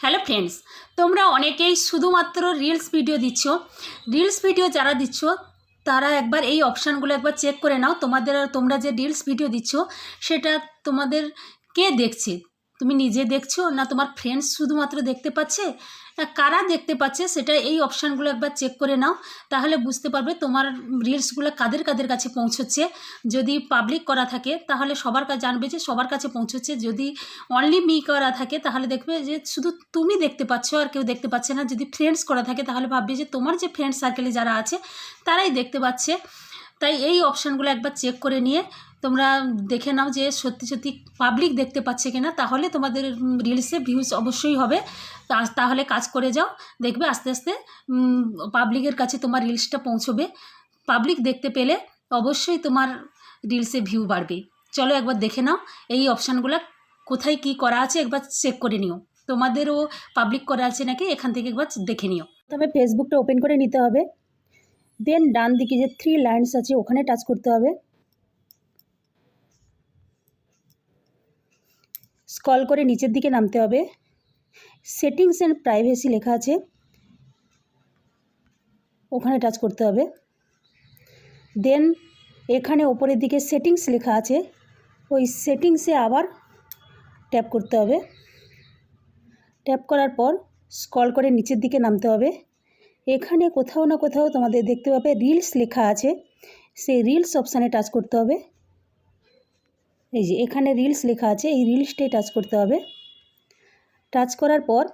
Hello friends তোমরা অনেকেই শুধুমাত্র রিলস ভিডিও দিচ্ছ। রিলস ভিডিও যারা দিচ্ছ, তারা একবার এই অপশানগুলো একবার চেক করে নাও। তোমাদের তোমরা যে রিলস ভিডিও দিচ্ছ, সেটা তোমাদের কে দেখছে? তুমি নিজে দেখছ না তোমার ফ্রেন্ডস শুধুমাত্র দেখতে পাচ্ছে? কারা দেখতে পাচ্ছে? সেটা এই অপশানগুলো একবার চেক করে নাও, তাহলে বুঝতে পারবে তোমার রিলসগুলো কাদের কাদের কাছে পৌঁছচ্ছে। যদি পাবলিক করা থাকে, তাহলে সবার কাছে জানবে যে সবার কাছে পৌঁছচ্ছে। যদি অনলি মি করা থাকে, তাহলে দেখবে যে শুধু তুমি দেখতে পাচ্ছ আর কেউ দেখতে পাচ্ছে না। যদি ফ্রেন্ডস করা থাকে, তাহলে ভাববে যে তোমার যে ফ্রেন্ড সার্কেলে যারা আছে, তারাই দেখতে পাচ্ছে। তাই এই অপশানগুলো একবার চেক করে নিয়ে তোমরা দেখে নাও যে সত্যি সত্যি পাবলিক দেখতে পাচ্ছে কিনা, তাহলে তোমাদের রিলসে ভিউজ অবশ্যই হবে। তাহলে কাজ করে যাও, দেখবে আস্তে আস্তে পাবলিকের কাছে তোমার রিলসটা পৌঁছবে। পাবলিক দেখতে পেলে অবশ্যই তোমার রিলসে ভিউ বাড়বে। চলো একবার দেখে নাও এই অপশানগুলো কোথায় কি করা আছে, একবার চেক করে নিও। তোমাদেরও পাবলিক করা আছে নাকি, এখান থেকে একবার দেখে নিও। তবে ফেসবুকটা ওপেন করে নিতে হবে। দেন ডান দিকে যে থ্রি লাইনস আছে, ওখানে টাচ করতে হবে। স্কল করে নিচের দিকে নামতে হবে। সেটিংস অ্যান্ড প্রাইভেসি লেখা আছে। ওখানে টাচ করতে হবে। দেন এখানে ওপরের দিকে সেটিংস লেখা আছে। ওই সেটিংসে আবার ট্যাপ করতে হবে। ট্যাপ করার পর স্কল করে নিচের দিকে নামতে হবে। এখানে কোথাও না কোথাও তোমাদের দেখতে পাবে রিলস লেখা আছে। সেই রিলস অপশানে টাচ করতে হবে। এই যে এখানে রিলস লেখা আছে, এই রিলসটাই টাচ করতে হবে। টাচ করার পর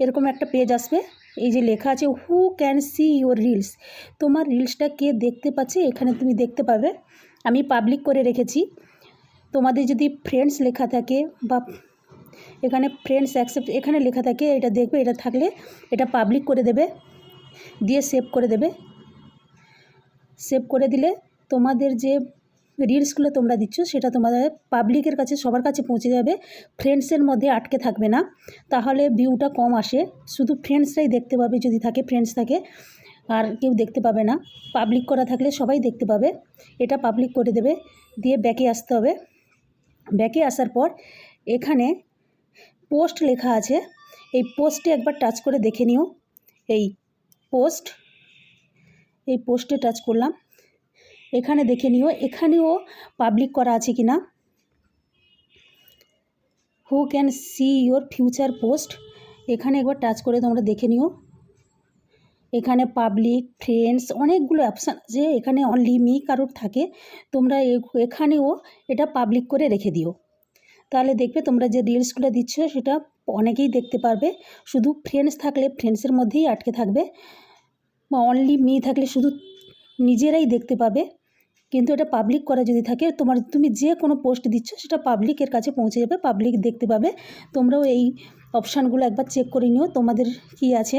এরকম একটা পেজ আসবে। এই যে লেখা আছে who can see your reels তোমার রিলসটা কে দেখতে পাচ্ছে এখানে তুমি দেখতে পাবে। আমি পাবলিক করে রেখেছি। তোমাদের যদি ফ্রেন্ডস লেখা থাকে বা এখানে ফ্রেন্ডস অ্যাকসেপ্ট এখানে লেখা থাকে, এটা দেখবে, এটা থাকলে এটা পাবলিক করে দেবে, দিয়ে সেভ করে দেবে। সেভ করে দিলে তোমাদের যে রিলসগুলো তোমরা দিচ্ছ, সেটা তোমাদের পাবলিকের কাছে, সবার কাছে পৌঁছে যাবে। ফ্রেন্ডসের মধ্যে আটকে থাকবে না। তাহলে ভিউটা কম আসে। শুধু ফ্রেন্ডসরাই দেখতে পাবে, যদি থাকে ফ্রেন্ডস থাকে। আর কেউ দেখতে পাবে না। পাবলিক করা থাকলে সবাই দেখতে পাবে। এটা পাবলিক করে দেবে। দিয়ে ব্যাকে আসতে হবে। ব্যাকে আসার পর এখানে পোস্ট লেখা আছে, এই পোস্টে একবার টাচ করে দেখে নিও। এই পোস্ট, এই পোস্টে টাচ করলাম। এখানে দেখে নিও, এখানেও পাবলিক করা আছে কি না। Who can see your future post এখানে একবার টাচ করে তোমরা দেখে নিও। এখানে পাবলিক ফ্রেন্ডস অনেকগুলো অপশান আছে। এখানে অনলি মি কারোর থাকে। তোমরা এখানেও এটা পাবলিক করে রেখে দিও। তাহলে দেখবে তোমরা যে রিলসগুলো দিচ্ছ সেটা অনেকেই দেখতে পারবে। শুধু ফ্রেন্ডস থাকলে ফ্রেন্ডসের মধ্যেই আটকে থাকবে। বা অনলি মি থাকলে শুধু নিজেরাই দেখতে পাবে। কিন্তু এটা পাবলিক করা যদি থাকে, তোমার তুমি যে কোনো পোস্ট দিচ্ছ সেটা পাবলিকের কাছে পৌঁছে যাবে পাবলিক দেখতে পাবে। তোমরাও এই অপশানগুলো একবার চেক করে নিও, তোমাদের কি আছে।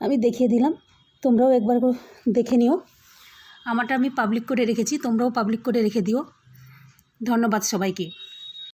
আমি দেখিয়ে দিলাম, তোমরাও একবার দেখে নিও। আমারটা আমি পাবলিক করে রেখেছি, তোমরাও পাবলিক করে রেখে দিও। ধন্যবাদ সবাইকে।